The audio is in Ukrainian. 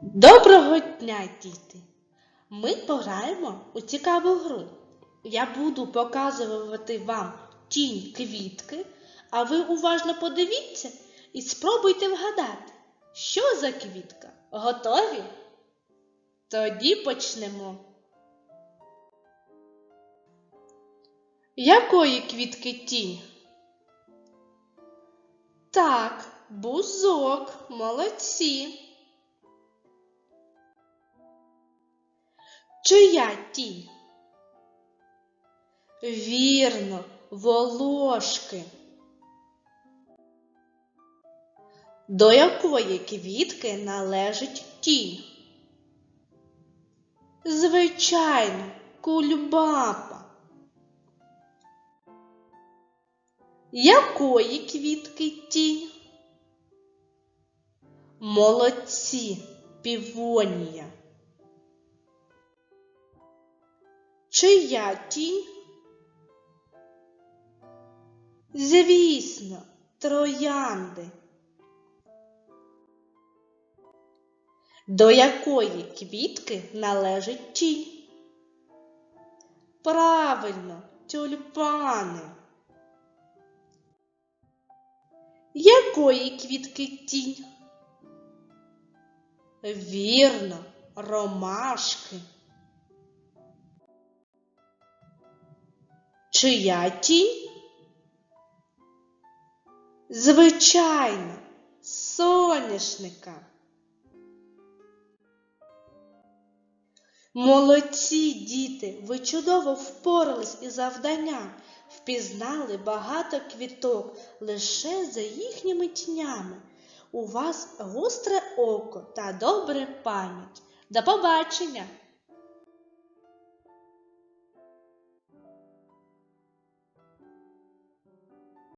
Доброго дня, діти! Ми пограємо у цікаву гру. Я буду показувати вам тінь квітки, а ви уважно подивіться і спробуйте вгадати, що за квітка. Готові? Тоді почнемо. Якої квітки тінь? Так, бузок, молодці. Чия тінь? Вірно, волошки. До якої квітки належить тінь? Звичайно, кульбаба. Якої квітки тінь? Молодці, півонія. Чия тінь? Звісно, троянди. До якої квітки належить тінь? Правильно, тюльпани. Якої квітки тінь? Вірно, ромашки. Чия тінь? Звичайно, соняшника. Молодці, діти, ви чудово впорались із завданням, впізнали багато квіток лише за їхніми тінями. У вас гостре око та добра пам'ять. До побачення!